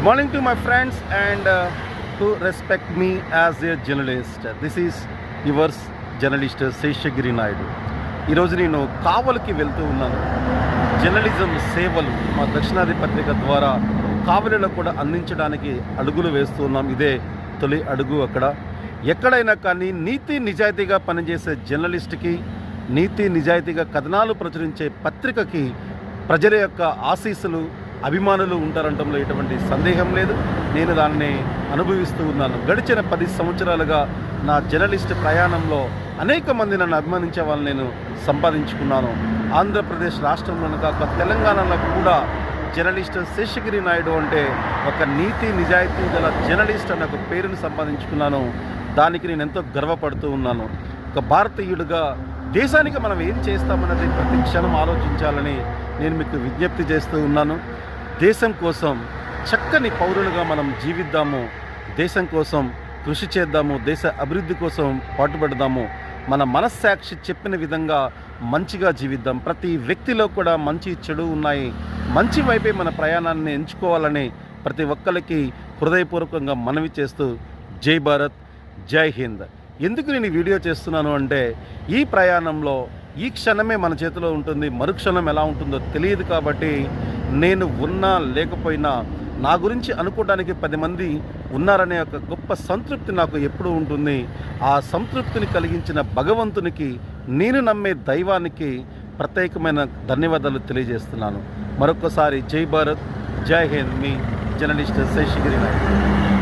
Good morning to my friends and uh, who respect me as a journalist. This is yours journalist Seshagiri Naidu ఈరోజు నేను కావలికి వెళ్తూ ఉన్నాను. Journalism సేవలు మా దక్షిణాది పత్రిక ద్వారా కావలిలో కూడా అందించడానికి అడుగులు వేస్తూ ఉన్నాం. ఇదే తొలి అడుగు అక్కడ. ఎక్కడైనా కానీ నీతి నిజాయితీగా పనిచేసే జర్నలిస్ట్కి నీతి నిజాయితీగా కథనాలు ప్రచురించే పత్రికకి ప్రజల యొక్క ఆశీస్సులు అభిమానులు ఉంటారంటంలో ఎటువంటి సందేహం లేదు. నేను దాన్ని అనుభవిస్తూ ఉన్నాను. గడిచిన పది సంవత్సరాలుగా నా జర్నలిస్ట్ ప్రయాణంలో అనేక మంది నన్ను అభిమానించే వాళ్ళని నేను సంపాదించుకున్నాను. ఆంధ్రప్రదేశ్ రాష్ట్రంలో కాక తెలంగాణలో కూడా జర్నలిస్ట్ శేషగిరి నాయుడు అంటే ఒక నీతి నిజాయితీ గల జర్నలిస్ట్ అన్న ఒక పేరును సంపాదించుకున్నాను. దానికి నేను ఎంతో గర్వపడుతూ ఉన్నాను. ఒక భారతీయుడిగా దేశానికి మనం ఏం చేస్తామన్నది ప్రతి క్షణం ఆలోచించాలని నేను మీకు విజ్ఞప్తి చేస్తూ ఉన్నాను. దేశం కోసం చక్కని పౌరులుగా మనం జీవిద్దాము దేశం కోసం కృషి చేద్దాము దేశ అభివృద్ధి కోసం పాటుపడదాము మన మనస్సాక్షి చెప్పిన విధంగా మంచిగా జీవిద్దాం. ప్రతి వ్యక్తిలో కూడా మంచి చెడు ఉన్నాయి. మంచి వైపే మన ప్రయాణాన్ని ఎంచుకోవాలని ప్రతి ఒక్కరికి హృదయపూర్వకంగా మనవి చేస్తూ జై భారత్ జై హింద్. ఎందుకు నేను వీడియో చేస్తున్నాను అంటే ఈ ప్రయాణంలో ఈ క్షణమే మన చేతిలో ఉంటుంది మరుక్షణం ఎలా ఉంటుందో తెలియదు కాబట్టి నేను ఉన్నా లేకపోయినా నా గురించి అనుకోవడానికి పది మంది ఉన్నారనే ఒక గొప్ప సంతృప్తి నాకు ఎప్పుడూ ఉంటుంది. ఆ సంతృప్తిని కలిగించిన భగవంతునికి నేను నమ్మే దైవానికి ప్రత్యేకమైన ధన్యవాదాలు తెలియజేస్తున్నాను. మరొకసారి జై భారత్ జై హింద్. మీ జర్నలిస్ట్ శేషగిరి నాయుడు